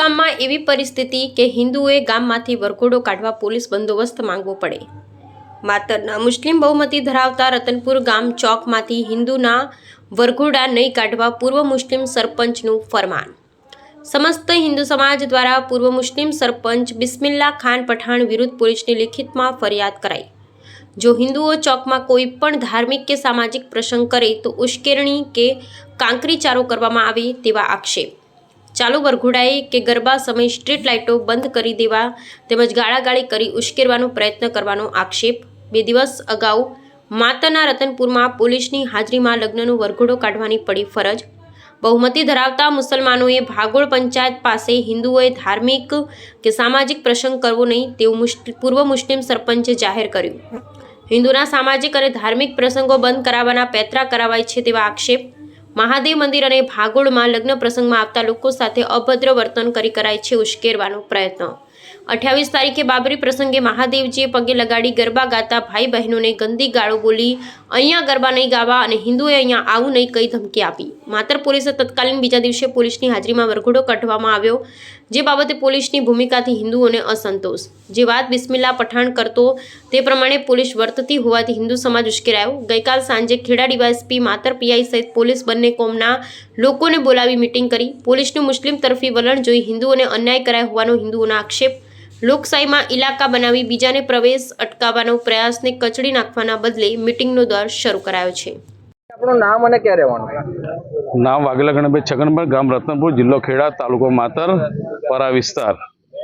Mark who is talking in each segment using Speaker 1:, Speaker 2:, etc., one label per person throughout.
Speaker 1: ગામમાં એવી પરિસ્થિતિ કે હિન્દુઓએ ગામમાંથી વરઘોડો કાઢવા પોલીસ બંદોબસ્ત માંગવો પડે. માતરના મુસ્લિમ બહુમતી ધરાવતા રતનપુર ગામ ચોકમાંથી હિન્દુના વરઘોડા નહીં કાઢવા પૂર્વ મુસ્લિમ સરપંચનું ફરમાન. સમસ્ત હિન્દુ સમાજ દ્વારા પૂર્વ મુસ્લિમ સરપંચ બિસ્મિલ્લા ખાન પઠાણ વિરુદ્ધ પોલીસની લિખિતમાં ફરિયાદ કરાઈ. જો હિન્દુઓ ચોકમાં કોઈ પણ ધાર્મિક કે સામાજિક પ્રસંગ કરે તો ઉશ્કેરણી કે કાંકરીચારો કરવામાં આવે તેવા આક્ષેપ. ચાલુ વરઘોડાએ કે ગરબા સમયે સ્ટ્રીટ લાઇટો બંધ કરી દેવા તેમજ ગાળાગાળી કરી ઉશ્કેરવાનો પ્રયત્ન કરવાનો આક્ષેપ. બે દિવસ અગાઉ માતાના રતનપુરમાં પોલીસની હાજરીમાં લગ્નનો વરઘોડો કાઢવાની પડી ફરજ. બહુમતી ધરાવતા મુસલમાનોએ ભાગોળ પંચાયત પાસે હિન્દુઓએ ધાર્મિક કે સામાજિક પ્રસંગ કરવો નહીં તેવું પૂર્વ મુસ્લિમ સરપંચે જાહેર કર્યું. હિન્દુના સામાજિક અને ધાર્મિક પ્રસંગો બંધ કરાવવાના પેતરા કરાવાય છે તેવા આક્ષેપ મહાદેવ મંદિર અને ભાગોળમાં લગ્ન પ્રસંગમાં આવતા લોકો સાથે અભદ્ર વર્તન કરી કરાય છે ઉશ્કેરવાનો પ્રયત્ન. અઠ્યાવીસ તારીખે બાબરી પ્રસંગે મહાદેવજીએ પગે લગાડી ગરબા ગાતા ભાઈ બહેનોને ગંદી ગાળો બોલી, અહીંયા ગરબા નહીં ગાવા અને હિન્દુએ અહીંયા આવું નહીં કઈ ધમકી આપી. માત્ર પોલીસે તત્કાલીન બીજા દિવસે પોલીસની હાજરીમાં વરઘોડો કાઢવામાં આવ્યો, જે બાબતે પોલીસની ભૂમિકાથી હિન્દુઓને અસંતોષ. જે વાત બિસ્મિલ્લા પઠાણ કરતો, તે પ્રમાણે પોલીસ વર્તતી હોવાથી હિન્દુ સમાજ ઉશ્કેરાયો. ગઈકાલ સાંજે ખેડા ડીવાયએસપી માતર પીઆઈ સહિત પોલીસ બંને કોમના લોકોને બોલાવી મિટિંગ કરી. પોલીસનું મુસ્લિમ તરફી વલણ જોઈ હિન્દુઓને અન્યાય કરાયો હોવાનો હિન્દુઓના આક્ષેપ લોકશાહીમાં ઇલાકા બનાવી બીજાને પ્રવેશ અટકાવવાનો પ્રયાસને કચડી નાખવાના બદલે મિટિંગનો દર શરૂ કરાયો છે.
Speaker 2: આપણું નામ અને ક્યાં રહેવાનું?
Speaker 3: નામ વાઘેલા ગણપત છગનભાઈ ગામ રત્નપુર જિલ્લો ખેડા તાલુકો માતર પરા વિસ્તાર.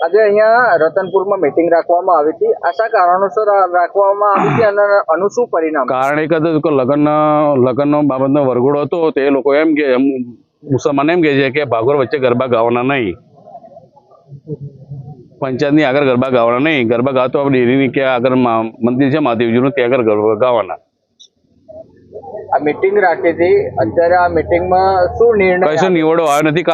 Speaker 2: આજે અહીંયા રતનપુરમાં મીટિંગ રાખવામાં આવી હતી. આશા કારણોસર રાખવામાં આવી હતી અને આનું શું પરિણામ?
Speaker 3: કારણ એક હતું લગ્ન લગ્નનો બાબતનો વરઘોડો હતો તો એ લોકો એમ કે એમ મુસલમાન એમ કે છે કે ભાગોર વચ્ચે ગરબા ગાવાના નહીં. પંચાયતની આગળ ગરબા ગાવાના નહીં. ગરબા ગાતો આપણે ડેરીની કે આગળ મંદિર છે મહાદેવજીનું ત્યાં આગળ ગરબા ગાવાના.
Speaker 2: આ મીટિંગ રાખી હતી. અત્યારે આ મીટિંગમાં શું નિર્ણય
Speaker 3: કશું નિવડો આવ્યો નથી.